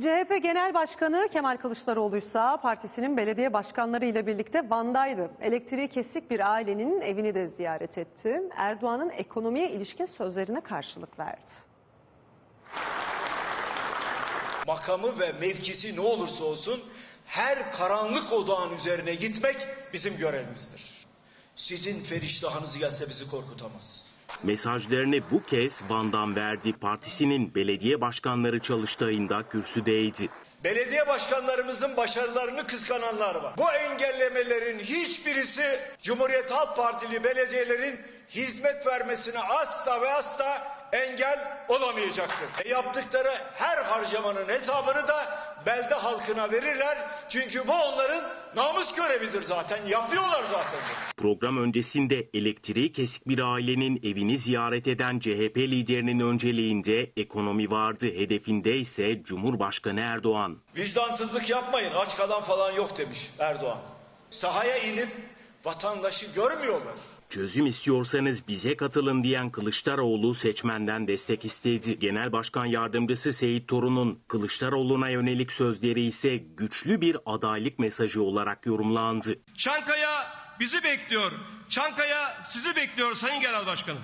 CHP Genel Başkanı Kemal Kılıçdaroğlu ise partisinin belediye başkanları ile birlikte Van'daydı. Elektriği kesik bir ailenin evini de ziyaret etti. Erdoğan'ın ekonomiye ilişkin sözlerine karşılık verdi. makamı ve mevkisi ne olursa olsun her karanlık odağın üzerine gitmek bizim görevimizdir. Sizin feriştahınız gelse bizi korkutamaz. Mesajlarını bu kez Van'dan verdi. Partisinin belediye başkanları çalıştayında kürsüdeydi. Belediye başkanlarımızın başarılarını kıskananlar var. Bu engellemelerin hiçbirisi Cumhuriyet Halk Partili belediyelerin hizmet vermesine asla ve asla engel olamayacaktır. E yaptıkları her harcamanın hesabını da belde halkına verirler. Çünkü bu onların namus görevidir zaten. Yapıyorlar zaten. Program öncesinde elektriği kesik bir ailenin evini ziyaret eden CHP liderinin önceliğinde ekonomi vardı. Hedefinde ise Cumhurbaşkanı Erdoğan. Vicdansızlık yapmayın aç kalan falan yok demiş Erdoğan. Sahaya inip vatandaşı görmüyorlar. Çözüm istiyorsanız bize katılın diyen Kılıçdaroğlu seçmenden destek istedi. Genel Başkan Yardımcısı Seyit Torun'un Kılıçdaroğlu'na yönelik sözleri ise güçlü bir adaylık mesajı olarak yorumlandı. Çankaya bizi bekliyor. Çankaya sizi bekliyor Sayın Genel Başkanım.